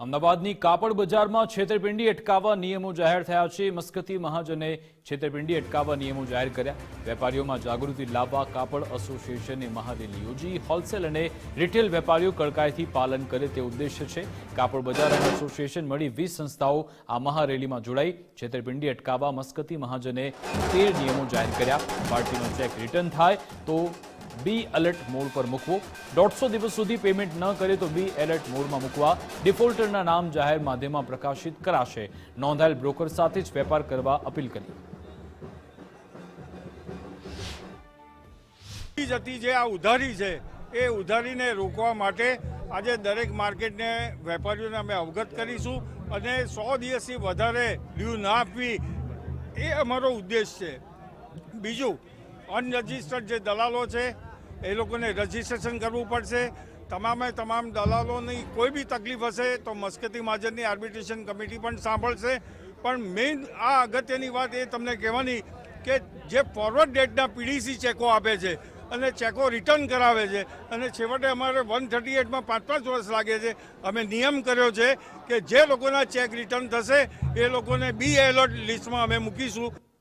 અમદાવાદની કાપડ બજારમાં છેતરપિંડી અટકાવવા નિયમો જાહેર થયા છે. મસ્કતી મહાજને છેતરપિંડી અટકાવવા નિયમો જાહેર કર્યા. વેપારીઓમાં જાગૃતિ લાવવા કાપડ એસોસિએશને મહારેલી યોજી, હોલસેલ અને રિટેલ વેપારીઓ કડકાઈથી પાલન કરે તે ઉદ્દેશ્ય છે. કાપડ બજાર અને એસોસિએશન મળી વીસ સંસ્થાઓ આ મહારેલીમાં જોડાઈ. છેતરપિંડી અટકાવવા મસ્કતી મહાજને તેર નિયમો જાહેર કર્યા. પાર્ટીનો ચેક રિટર્ન થાય તો બી એલર્ટ મોડ પર મૂકવો. દોઢસો દિવસ સુધી પેમેન્ટ ન કરે તો બી એલર્ટ મોડમાં મૂકવા. ડિફોલ્ટરના નામ જાહેર માધ્યમમાં પ્રકાશિત કરાશે. નોંધાયેલ બ્રોકર સાથે જ વેપાર કરવા અપીલ કરી. જતી જે આ ઉધારી છે, એ ઉધારીને રોકવા માટે આજે દરેક માર્કેટને વેપારીઓને અમે અવગત કરીશું અને સો દિવસથી વધારે ડ્યુ ના આપવી એ અમારો ઉદ્દેશ છે. બીજું, અનરજિસ્ટર્ડ જે દલાલો છે એ લોકોને રજિસ્ટ્રેશન કરવું પડશે. તમામે તમામ દલાલોની કોઈ બી તકલીફ હશે તો મસ્કતી મહાજનની આર્બિટ્રેશન કમિટી પણ સાંભળશે. પણ મેઇન આ અગત્યની વાત એ તમને કહેવાની કે જે ફોરવર્ડ ડેટના પીડીસી ચેકો આપે છે અને ચેકો રિટર્ન કરાવે છે અને છેવટે અમારે વન થર્ટી એટમાં પાંચ પાંચ વર્ષ લાગે છે. અમે નિયમ કર્યો છે કે જે લોકોના ચેક રિટર્ન થશે એ લોકોને બી એલર્ટ લિસ્ટમાં અમે મૂકીશું.